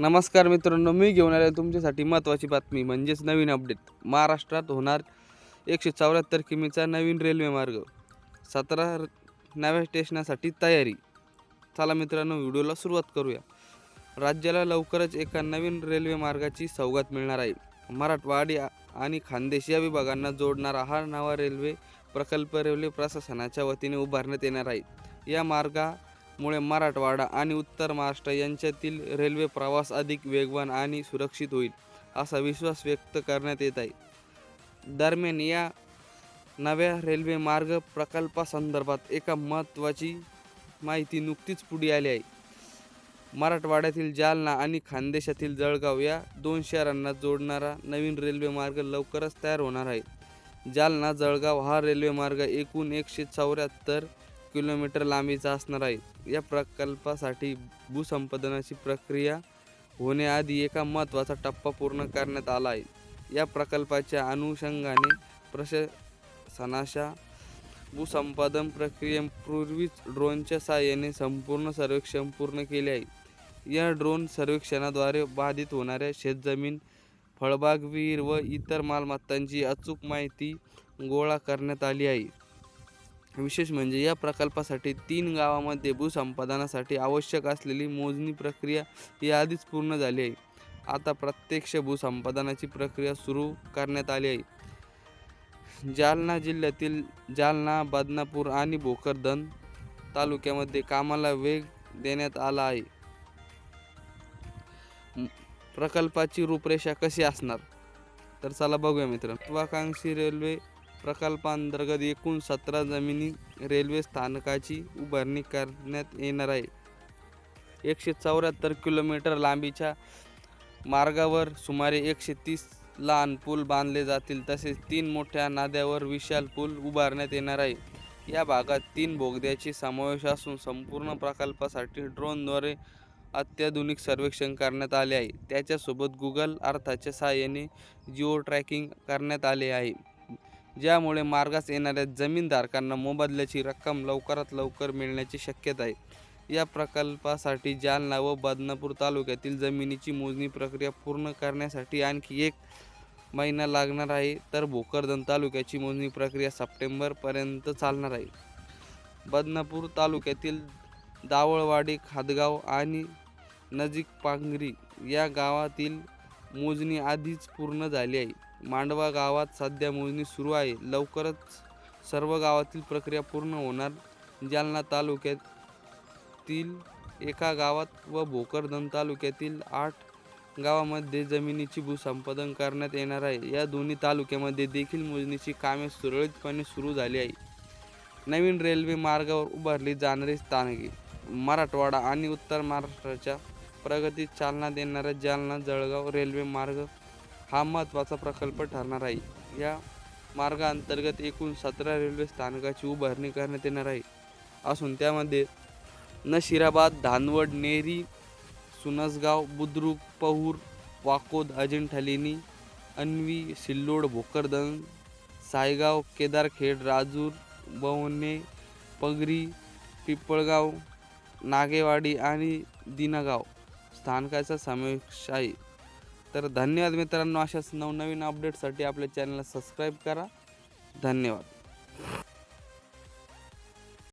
नमस्कार मित्रांनो मी घेऊन आलो तुमच्यासाठी महत्त्वाची बातमी म्हणजेच नवीन अपडेट महाराष्ट्रात होणार एकशे चौऱ्याहत्तर किमीचा नवीन रेल्वे मार्ग. सतरा नव्या स्टेशनासाठी तयारी. चला मित्रांनो व्हिडिओला सुरुवात करूया. राज्याला लवकरच एका नवीन रेल्वे मार्गाची सौगात मिळणार आहे. मराठवाडी आणि खानदेश या विभागांना जोडणारा हा नवा रेल्वे प्रकल्प रेल्वे प्रशासनाच्या वतीने उभारण्यात येणार आहे. या मार्गा मुळे मराठवाडा आणि उत्तर महाराष्ट्र यांच्यातील रेल्वे प्रवास अधिक वेगवान आणि सुरक्षित होईल असा विश्वास व्यक्त करण्यात येत आहे. दरम्यान या नव्या रेल्वे मार्ग प्रकल्पासंदर्भात एका महत्त्वाची माहिती नुकतीच पुढे आली आहे. मराठवाड्यातील जालना आणि खानदेशातील जळगाव या दोन शहरांना जोडणारा नवीन रेल्वे मार्ग लवकरच तयार होणार आहे. जालना जळगाव हा रेल्वे मार्ग एकूण एकशे चौऱ्याहत्तर किलोमीटर लांबीचा असणार आहे. या प्रकल्पासाठी भूसंपादनाची प्रक्रिया होण्याआधी एका महत्त्वाचा टप्पा पूर्ण करण्यात आला आहे. या प्रकल्पाच्या अनुषंगाने प्रशासनाच्या भूसंपादन प्रक्रियेपूर्वीच ड्रोनच्या साहाय्याने संपूर्ण सर्वेक्षण पूर्ण केले आहे. या ड्रोन सर्वेक्षणाद्वारे बाधित होणाऱ्या शेतजमीन फळबाग विहीर व इतर मालमत्तांची अचूक माहिती गोळा करण्यात आली आहे. विशेष म्हणजे या प्रकल्पासाठी तीन गावामध्ये भूसंपादनासाठी आवश्यक असलेली मोजणी प्रक्रिया ही आधीच पूर्ण झाली आहे. आता प्रत्यक्ष भूसंपादनाची प्रक्रिया सुरू करण्यात आली आहे. जालना जिल्ह्यातील जालना बदनापूर आणि भोकरदन तालुक्यामध्ये कामाला वेग देण्यात आला आहे. प्रकल्पाची रूपरेषा कशी असणार? तर चला बघूया मित्र महत्वाकांक्षी रेल्वे प्रकल्पांतर्गत एकूण सतरा जमिनी रेल्वे स्थानकाची उभारणी करण्यात येणार आहे. एकशे चौऱ्याहत्तर किलोमीटर लांबीच्या मार्गावर सुमारे एकशे तीस लहान पूल बांधले जातील तसेच तीन मोठ्या नाद्यावर विशाल पूल उभारण्यात येणार आहे. या भागात तीन बोगद्याचे समावेश असून संपूर्ण प्रकल्पासाठी ड्रोनद्वारे अत्याधुनिक सर्वेक्षण करण्यात आले आहे. त्याच्यासोबत गुगल अर्थाच्या सहाय्याने जिओ ट्रॅकिंग करण्यात आले आहे. ज्यामुळे मार्गास येणाऱ्या जमीनधारकांना मोबदल्याची रक्कम लवकरात लवकर मिळण्याची शक्यता आहे. या प्रकल्पासाठी जालना व बदनापूर तालुक्यातील जमिनीची मोजणी प्रक्रिया पूर्ण करण्यासाठी आणखी एक महिना लागणार आहे तर भोकरदन तालुक्याची मोजणी प्रक्रिया सप्टेंबरपर्यंत चालणार आहे. बदनापूर तालुक्यातील दावळवाडी खादगाव आणि नजीक पांगरी या गावातील मोजणी आधीच पूर्ण झाली आहे. मांडवा गावात सध्या मोजणी सुरू आहे. लवकरच सर्व गावातील प्रक्रिया पूर्ण होणार. जालना तालुक्यातील एका गावात व भोकरदन तालुक्यातील आठ गावामध्ये जमिनीची भूसंपादन करण्यात येणार आहे. या दोन्ही तालुक्यामध्ये देखील मोजणीची कामे सुरळीतपणे सुरू झाली आहे नवीन रेल्वे मार्गावर उभारली जाणारी स्थानके मराठवाडा आणि उत्तर महाराष्ट्राच्या प्रगतीत चालना देणारा जालना जळगाव रेल्वे मार्ग हा महत्त्वाचा प्रकल्प ठरणार आहे. या मार्गाअंतर्गत एकूण सतरा रेल्वे स्थानकाची उभारणी करण्यात येणार आहे. असून त्यामध्ये नशिराबाद धानवड नेरी सुनसगाव बुद्रुक पहूर वाकोद अजिंठालिनी अन्वी सिल्लोड भोकरदन सायगाव केदारखेड राजूर बवणे पगरी पिपळगाव नागेवाडी आणि दिनगाव स्थानकाचा समावेश आहे तर धन्यवाद मित्रांनो अशाच नवनवीन अपडेटसाठी आपल्या चॅनलला सबस्क्राईब करा. धन्यवाद.